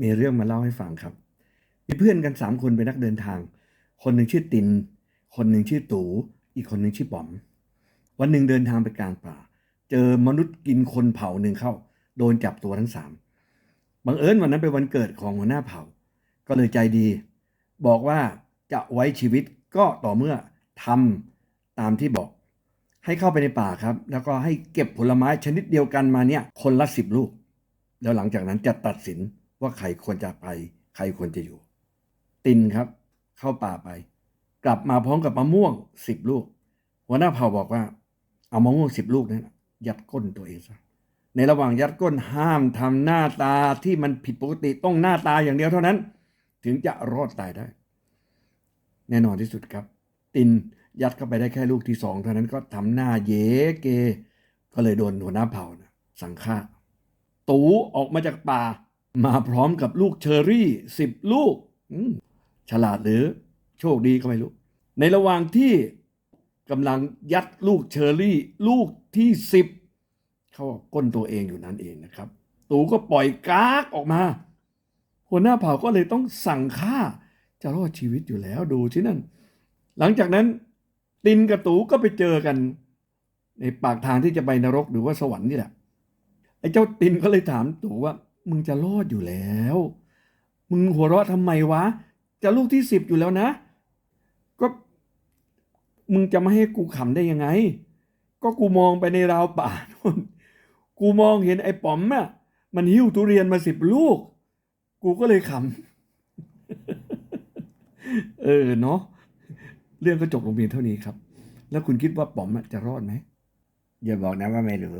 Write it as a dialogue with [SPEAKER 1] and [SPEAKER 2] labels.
[SPEAKER 1] มีเรื่องมาเล่าให้ฟังครับ มีเพื่อนกันสามคนเป็นนักเดินทาง คนหนึ่งชื่อติน คนหนึ่งชื่อตู อีกคนหนึ่งชื่อป๋อม วันหนึ่งเดินทางไปกลางป่า เจอมนุษย์กินคนเผ่าหนึ่งเข้า โดนจับตัวทั้งสามบังเอิญวันนั้นเป็นวันเกิดของหัวหน้าเผ่า ก็เลยใจดี บอกว่าจะไว้ชีวิตก็ต่อเมื่อทำตามที่บอก ให้เข้าไปในป่าครับ แล้วก็ให้เก็บผลไม้ชนิดเดียวกันมาเนี่ย คนละสิบลูก แล้วหลังจากนั้นจะตัดสิน ว่าใครควรจะไป ใครควรจะอยู่ ตินครับ เข้าป่าไป กลับมาพร้อมกับมะม่วงสิบลูก หัวหน้าเผ่าบอกว่า เอามะม่วงสิบลูกนั้นยัดก้นตัวเองซะในระหว่างยัดก้นห้ามทำหน้าตาที่มันผิดปกติต้องหน้าตาอย่างเดียวเท่านั้น ถึงจะรอดตายได้ แน่นอนที่สุดครับ ตินยัดเข้าไปได้แค่ลูกที่สองเท่านั้นก็ทำหน้าเยเก ก็เลยโดนหัวหน้าเผ่านะสั่งฆ่าตูออกมาจากป่า มาพร้อมกับลูกเชอรี่สิบลูกฉลาดหรือโชคดีก็ไม่รู้ ในระหว่างที่กำลังยัดลูกเชอรี่ ลูกที่สิบเข้าก้นตัวเองอยู่นั่นเองนะครับ ตูก็ปล่อยกากออกมา หัวหน้าเผ่าก็เลยต้องสั่งฆ่าจะรอดชีวิตอยู่แล้วดูที่นั่น หลังจากนั้น ตินกับตูก็ไปเจอกัน ในปากทางที่จะไปนรกหรือว่าสวรรค์นี่แหละไอ้เจ้าตินก็เลยถามตูว่า มึงจะรอดอยู่แล้ว มึงหัวเราะทำไมวะ จะลูกที่สิบอยู่แล้วนะ ก็ มึงจะไม่ให้กูขำได้ยังไง ก็กูมองไปในราวป่านู่นกูมองเห็นไอ้ป๋อมอะมันหิ้วทุเรียนมาสิบลูก กูก็เลยขำเออเนาะเรื่องก็จบลงเพียงเท่านี้ครับ แล้วคุณคิดว่าป๋อมจะรอดไหม
[SPEAKER 2] อย่าบอกนะว่าไม่รู้